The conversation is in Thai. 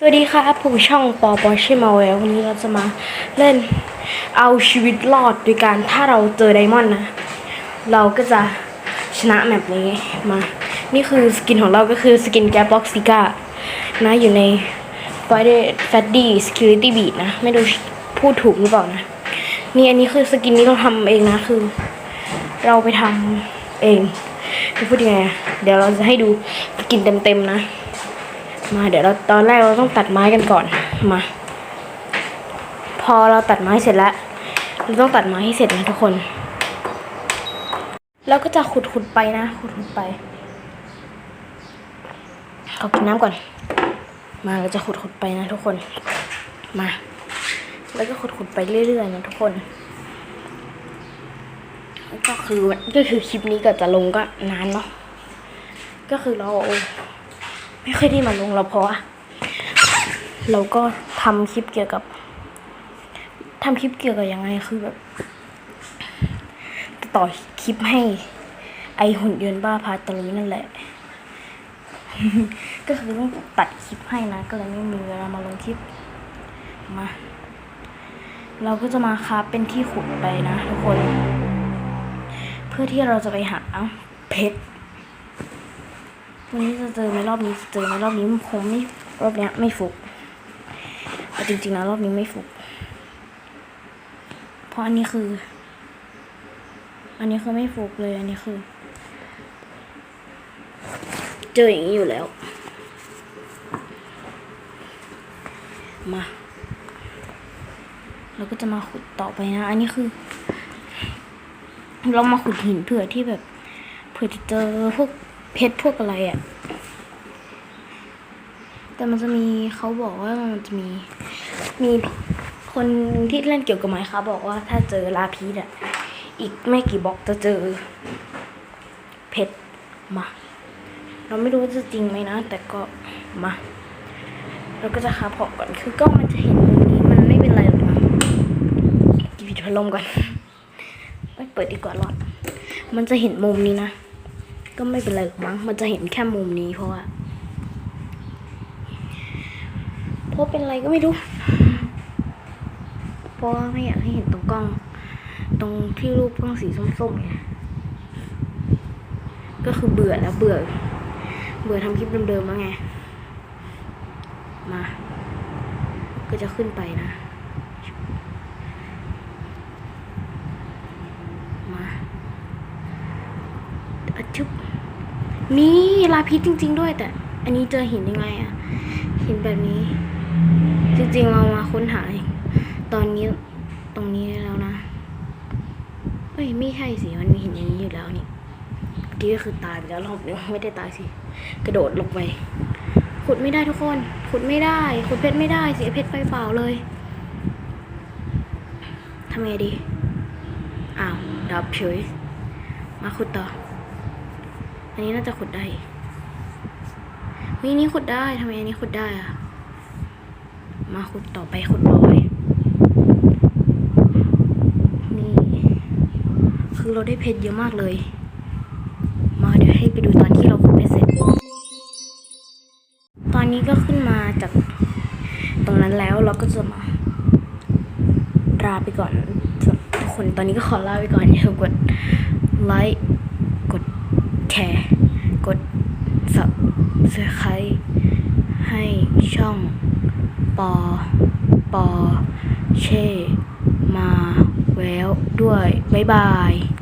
สวัสดีครับผมช่องปอปอชิมาเวลวันนี้เราจะมาเล่นเอาชีวิตรอดโดยการถ้าเราเจอไดมอนด์นะ เราก็จะชนะแมปนี้มา นี่คือสกินของเราก็คือสกินแกบ็อกซิก้านะอยู่ใน f i d e f a d d y Security Beat นะ ไม่รู้พูดถูกหรือเปล่านะ นี่อันนี้คือสกินนี้เราทำเองนะคือ เราไปทำเองจะพูดยังไงเดี๋ยวเราจะให้ดูสกินเต็มๆนะ มาเดี๋ยวเราตอนแรกเราต้องตัดไม้กันก่อนมา พอเราตัดไม้เสร็จแล้ว เราต้องตัดไม้ให้เสร็จนะทุกคนแล้วก็จะขุดขุดไปนะขุดขุดไปขอกินน้ำก่อน มาเราจะขุดขุดไปนะทุกคนมา แล้วก็ขุดขุดไปเรื่อยๆนะทุกคนก็คือก็คือคลิปนี้ก็จะลงก็นานเนาะก็คือเรา ไม่ค่อยได้มาลงเราเพราะว่าเราก็ทำคลิปเกี่ยวกับทำคลิปเกี่ยวกับยังไงคือแบบต่อคลิปให้ ไอหุ่นยนต์บ้าพาตะลุยนั่นแหละ ก็คือต้องตัดคลิปให้นะ ก็เลยไม่มีเวลามาลงคลิปมาเราก็จะมาคาเป็นที่ขุดไปนะทุกคน เพื่อที่เราจะไปหาเพชร วันนี้จะเจอไหมรอบนี้จะเจอไหมรอบนี้มันคงไม่รอบเนี้ยไม่ฟุกแต่จริงๆนะรอบนี้ไม่ฟุก เพราะอันนี้คือ อันนี้คือไม่ฟุกเลยอันนี้คือ เจออย่างนี้อยู่แล้ว มาเราก็จะมาขุดต่อไปนะ อันนี้คือ เรามาขุดหินเผื่อที่แบบ เผื่อจะเจอพวก เพชรพวกอะไรอะ่ะ แต่มันจะมีเขาบอกว่ามันจะมีมีคนที่เล่นเกี่ยวกับไม้ครับบอกว่าถ้าเจอลาพีดอะอีกไม่กี่บล็อกจะเจอ เพชรมา เราไม่รู้ว่าจะจริงไหมนะ แต่ก็มา เราก็จะคาบขอก่อน คือกล้องมันจะเห็นมุมนี้มันไม่เป็นไรหรอกนะปิดพัดลมก่อนไม่เปิดดีกว่ารอด มันจะเห็นมุมนี้นะ ก็ไม่เป็นไรหรอกมั้ง มันจะเห็นแค่มุมนี้เพราะว่าเพราะเป็นอะไรก็ไม่รู้ เพราะว่าไม่อยากให้เห็นตรงกล้อง ตรงที่รูปกล้องสีส้มๆไงก็คือเบื่อแล้วเบื่อ เบื่อทำคลิปเดิมๆแล้วไง มา ก็จะขึ้นไปนะมาอะชึบ มีลาพิษจริง ๆ ด้วยแต่ อันนี้เจอหินยังไงอะหินแบบนี้ จริงๆเรามาค้นหาตอนนี้ตรงนี้แล้วนะเฮ้ยไม่ใช่สิมันมีหินอย่างนี้อยู่แล้วนี่กี้ก็คือตายไปแล้วรอบนึงไม่ได้ตายสิ กระโดดลงไป ขุดไม่ได้ทุกคน ขุดไม่ได้ ขุดเพชรไม่ได้ เสียเพชรไปเปล่าเลยทำไงดี อ้าว ดับเฉย มาขุดต่อ อันนี้น่าจะขุดได้เฮ้ยอันนี้ขุดได้ทำไมอันนี้ขุดได้อะมาขุดต่อไปขุดต่อไปนี่คือเราได้เพชรเยอะมากเลย มาเดี๋ยวให้ไปดูตอนที่เราขุดเพชรเสร็จ ตอนนี้ก็ขึ้นมาจากตรงนั้นแล้วเราก็จะมาลาไปก่อนทุกคนตอนนี้ก็ขอลาไปก่อนอย่าลืมกดไลค์กดแชร์กด s c r i b e ให้ช่องปอปอเช่มาแววด้วย บ๊ายบาย